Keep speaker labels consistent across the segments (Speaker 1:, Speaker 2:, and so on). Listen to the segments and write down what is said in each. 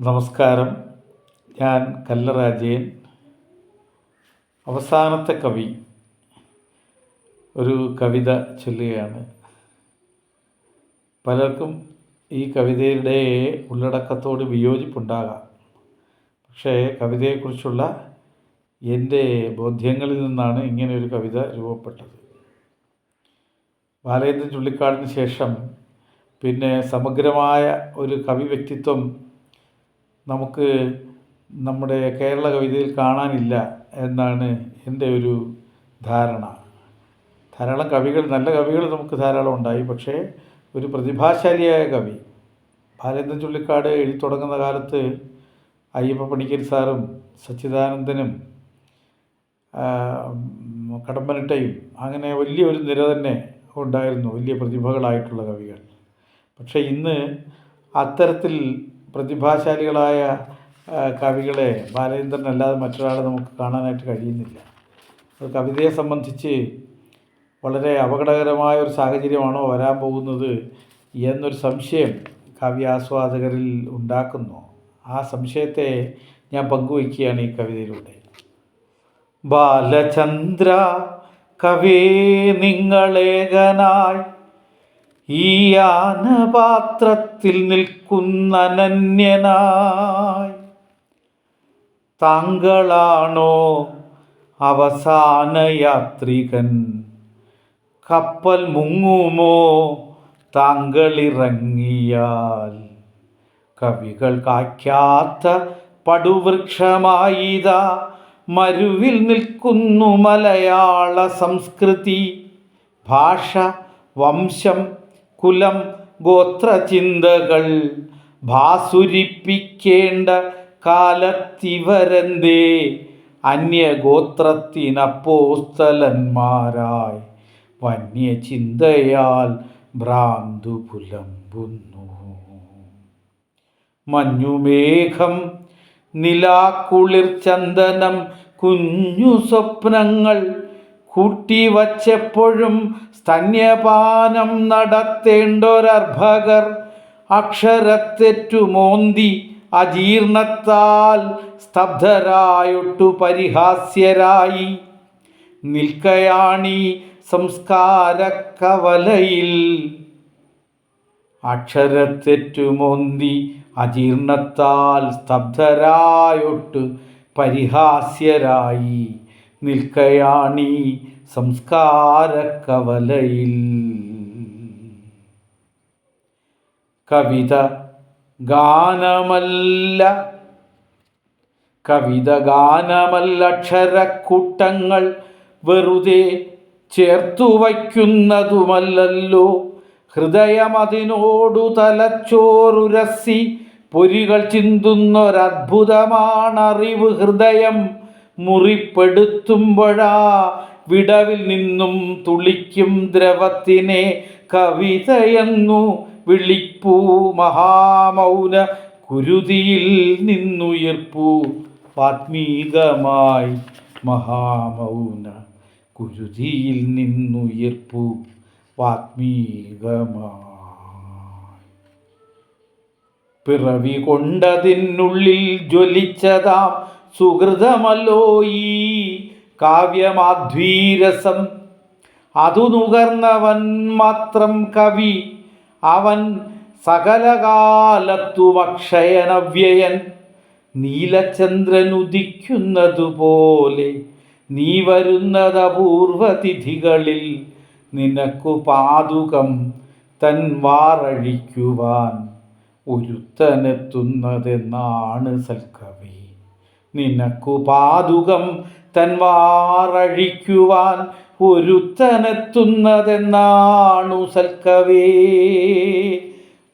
Speaker 1: നമസ്കാരം. ഞാൻ കല്ലറാജയൻ. അവസാനത്തെ കവി. ഒരു കവിത ചൊല്ലുകയാണ്. പലർക്കും ഈ കവിതയുടെ ഉള്ളടക്കത്തോട് വിയോജിപ്പുണ്ടാകാം. പക്ഷേ കവിതയെക്കുറിച്ചുള്ള എന്റെ ബോധ്യങ്ങളിൽ നിന്നാണ് ഇങ്ങനെ ഒരു കവിത രൂപപ്പെട്ടത്. ബാലേന്ദ്രൻ ചുള്ളിക്കാടിന് ശേഷം പിന്നെ സമഗ്രമായ ഒരു കവി വ്യക്തിത്വം നമുക്ക് നമ്മുടെ കേരള കവിതയിൽ കാണാനില്ല എന്നാണ് എന്റെ ഒരു ധാരണ. ധാരാളം കവികൾ നല്ല കവികൾ നമുക്ക് ധാരാളം ഉണ്ടായി. പക്ഷേ ഒരു പ്രതിഭാശാലിയായ കവി ബാലേന്ദ്രൻ ചുള്ളിക്കാട് എഴുതി തുടങ്ങുന്ന കാലത്ത് അയ്യപ്പ പണിക്കർ സാറും സച്ചിദാനന്ദനും കടമ്പനിട്ടയും അങ്ങനെ വലിയൊരു നിര തന്നെ ഉണ്ടായിരുന്നു. വലിയ പ്രതിഭകളായിട്ടുള്ള കവികൾ. പക്ഷേ ഇന്ന് അത്തരത്തിൽ പ്രതിഭാശാലികളായ കവികളെ ബാലചന്ദ്രൻ അല്ലാതെ മറ്റൊരാളെ നമുക്ക് കാണാനായിട്ട് കഴിയുന്നില്ല. അത് കവിതയെ സംബന്ധിച്ച് വളരെ അപകടകരമായ ഒരു സാഹചര്യമാണോ വരാൻ പോകുന്നത് എന്നൊരു സംശയം കാവ്യാസ്വാദകരിൽ ഉണ്ടാക്കുന്നു. ആ സംശയത്തെ ഞാൻ പങ്കുവയ്ക്കുകയാണ് ഈ കവിതയിലൂടെ. ബാലചന്ദ്ര കവി നിങ്ങളേകനായി ഈ ആനപാത്രത്തിൽ നിൽക്കുന്ന അനന്യനായി താങ്കളാണോ അവസാന യാത്രികൻ? കപ്പൽ മുങ്ങുമോ? താങ്കളിറങ്ങിയാൽ കവികൾ കായ്ക്കാത്ത പടുവൃക്ഷമായിതാ മരുവിൽ നിൽക്കുന്നു മലയാള സംസ്കൃതി. ഭാഷ വംശം കുലം ഗോത്രചിന്തകൾ ഭാസുരിപ്പിക്കേണ്ട കാലത്തിവരന്തേ അന്യഗോത്രത്തിനപ്പോസ്തലന്മാരായി വന്യചിന്തയാൽ ഭ്രാന്തു പുലമ്പുന്നു. മഞ്ഞുമേഘം നിലാക്കുളിർ ചന്ദനം കുഞ്ഞു സ്വപ്നങ്ങൾ കൂട്ടിവച്ചെപ്പോഴും സ്തന്യപാനം നടത്തേണ്ടൊരർഭകർ. അക്ഷരത്തെറ്റു മോന്തി അജീർണത്താൽ സ്തബ്ധരായൊട്ടു പരിഹാസ്യരായി. നിൽക്കയാണീ സംസ്കാരക്കവലയിൽ. അക്ഷരത്തെറ്റുമൊന്തി അജീർണത്താൽ സ്തബ്ധരായൊട്ട് പരിഹാസ്യരായി. നിൽക്കയാണീ സംസ്കാരക്കവലയിൽ. കവിത ഗാനമല്ല കവിത ഗാനമല്ല അക്ഷരക്കൂട്ടങ്ങൾ വെറുതെ ചേർത്തു വയ്ക്കുന്നതുമല്ലല്ലോ. ഹൃദയമതിനോടു തലച്ചോറുരസി പൊരികൾ ചിന്തുന്നൊരത്ഭുതമാണറിവ് ഹൃദയം. മുറിപ്പെടുത്തുമ്പോഴാ വിടവിൽ നിന്നും തുളിക്കും ദ്രവത്തിനെ കവിതയെന്നു വിളിപ്പൂ മഹാമൗന കുരുതിയിൽ നിന്നുയർപ്പൂ ആത്മീകമായി മഹാമൗന കുരുതിയിൽ നിന്നുയർപ്പൂ ആത്മീകമായി. പിറവി കൊണ്ടതിനുള്ളിൽ ജ്വലിച്ചതാം സുഹൃതമല്ലോ ഈ കാവ്യമാധ്വീരസം. അതു നുകർന്നവൻ മാത്രം കവി. അവൻ സകലകാലത്തു അക്ഷയനവ്യയൻ നീലചന്ദ്രൻ ഉദിക്കുന്നതുപോലെ നീ വരുന്നത് അപൂർവതിഥികളിൽ നിനക്കു പാതുകം തൻ ഒരുത്തനെത്തുന്നതെന്നാണ് സൽക്കവി. നിനക്കു പാതുകം തൻവാറഴിക്കുവാൻ ഒരുത്തനെത്തുന്നതെന്നാണു സൽക്കവേ.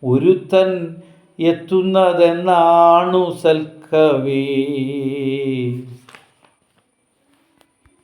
Speaker 1: ഒരുത്തൻ എത്തുന്നതെന്നാണു സൽക്കവേ.